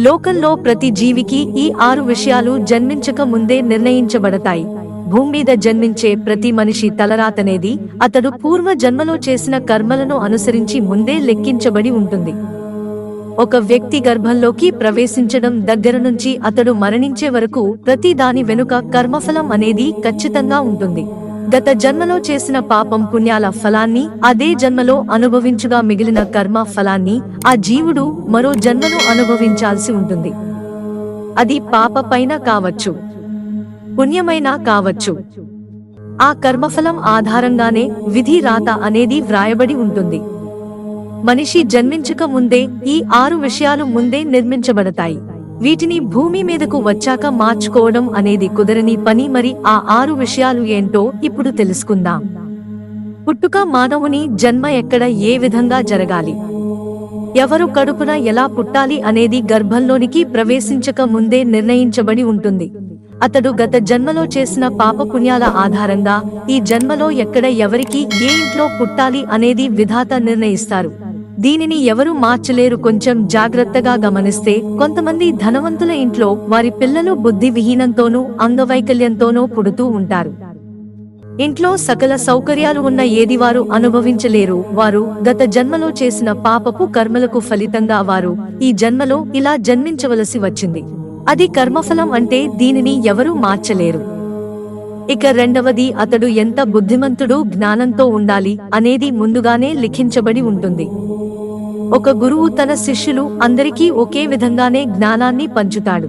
లోకంలో ప్రతి జీవికి ఈ ఆరు విషయాలు జన్మించక ముందే నిర్ణయించబడతాయి. భూమి మీద జన్మించే ప్రతి మనిషి తలరాతనేది అతడు పూర్వ జన్మలో చేసిన కర్మలను అనుసరించి ముందే లెక్కించబడి ఉంటుంది. ఒక వ్యక్తి గర్భంలోకి ప్రవేశించడం దగ్గర నుంచి అతడు మరణించే వరకు ప్రతి దాని వెనుక కర్మఫలం అనేది ఖచ్చితంగా ఉంటుంది. గత జన్మలో చేసిన పాపం పుణ్యాల ఫలాన్ని అదే జన్మలో అనుభవించుగా మిగిలిన కర్మ ఫలాన్ని ఆ జీవుడు మరో జన్మను అనుభవించాల్సి ఉంటుంది. అది పాప పైన కావచ్చు. పుణ్యమైనా కావచ్చు. ఆ కర్మఫలం ఆధారంగానే విధి రాత అనేది వ్రాయబడి ఉంటుంది. మనిషి జన్మించక ముందే ఈ ఆరు విషయాలు ముందే నిర్మించబడతాయి. వీటిని భూమి మీదకు వచ్చాక మార్చుకోవడం అనేది కుదరని పని మరి ఆ ఆరు విషయాలు ఏంటో ఇప్పుడు తెలుసుకుందాం. పుట్టుక మానవుని జన్మ ఎక్కడ ఏ విధంగా జరగాలి? ఎవరు కడుపున ఎలా పుట్టాలి అనేది గర్భంలోనికి ప్రవేశించక ముందే నిర్ణయించబడి ఉంటుంది. అతడు గత జన్మలో చేసిన పాపపుణ్యాల ఆధారంగా ఈ జన్మలో ఎక్కడ ఎవరికి ఏ ఇంట్లో పుట్టాలి అనేది విధాత నిర్ణయిస్తారు. దీనిని ఎవరు మార్చలేరు. కొంచెం జాగ్రత్తగా గమనిస్తే కొంతమంది ధనవంతుల ఇంట్లో వారి పిల్లలు బుద్ధి విహీనంతోనూ అంగవైకల్యంతోనూ పుడుతూ ఉంటారు. ఇంట్లో సకల సౌకర్యాలు ఉన్న ఏది వారు అనుభవించలేరు. వారు గత జన్మలో చేసిన పాపపు కర్మలకు ఫలితంగా వారు ఈ జన్మలో ఇలా జన్మించవలసి వచ్చింది. అది కర్మఫలం అంటే దీనిని ఎవరూ మార్చలేరు. ఇక రెండవది అతడు ఎంత బుద్ధిమంతుడు జ్ఞానంతో ఉండాలి అనేది ముందుగానే లిఖించబడి ఉంటుంది. ఒక గురువు తన శిష్యులు అందరికీ ఒకే విధంగానే జ్ఞానాన్ని పంచుతాడు.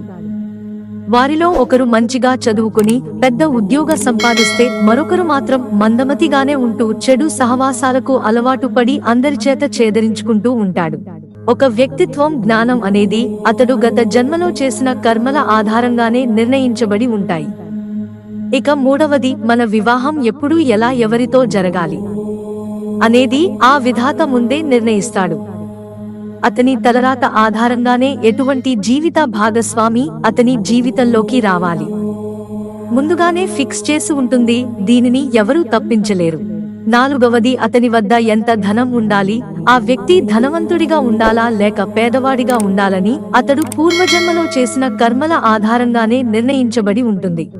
వారిలో ఒకరు మంచిగా చదువుకుని పెద్ద ఉద్యోగ సంపాదిస్తే మరొకరు మాత్రం మందమతిగానే ఉంటూ చెడు సహవాసాలకు అలవాటు పడి అందరి చేత చేదరించుకుంటూ ఉంటాడు. ఒక వ్యక్తిత్వం జ్ఞానం అనేది అతడు గత జన్మలో చేసిన కర్మల ఆధారంగానే నిర్ణయించబడి ఉంటాయి. ఇక మూడవది మన వివాహం ఎప్పుడు ఎలా ఎవరితో జరగాలి? అనేది ఆ విధాత ముందే నిర్ణయిస్తాడు. అతని తలరాత ఆధారంగానే ఎటువంటి జీవిత భాగస్వామి అతని జీవితంలోకి రావాలి. ముందుగానే ఫిక్స్ చేసి ఉంటుంది దీనిని ఎవరూ తప్పించలేరు. నాలుగవది అతని వద్ద ఎంత ధనం ఉండాలి? ఆ వ్యక్తి ధనవంతుడిగా ఉండాలా? లేక పేదవాడిగా ఉండాలని అతడు పూర్వజన్మలో చేసిన కర్మల ఆధారంగానే నిర్ణయించబడి ఉంటుంది.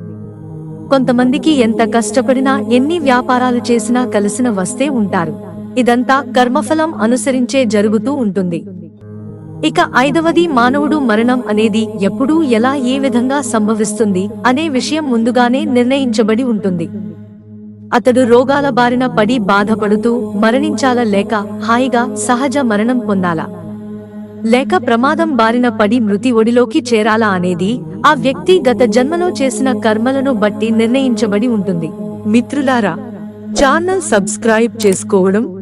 కొంతమందికి ఎంత కష్టపడినా ఎన్ని వ్యాపారాలు చేసినా కలిసిన వస్తే ఉంటారు. ఇదంతా కర్మఫలం అనుసరించే జరుగుతూ ఉంటుంది. ఇక ఐదవది మానవుడు మరణం అనేది ఎప్పుడూ ఎలా ఏ విధంగా సంభవిస్తుంది అనే విషయం ముందుగానే నిర్ణయించబడి ఉంటుంది. అతడు రోగాల బారిన పడి బాధపడుతూ మరణించాలా లేక హాయిగా సహజ మరణం పొందాలా? లేక ప్రమాదం బారిన పడి మృతి ఒడిలోకి చేరాలా అనేది ఆ వ్యక్తి గత జన్మలో చేసిన కర్మలను బట్టి నిర్ణయించబడి ఉంటుంది. మిత్రులారా ఛానల్ సబ్స్క్రైబ్ చేసుకోవడం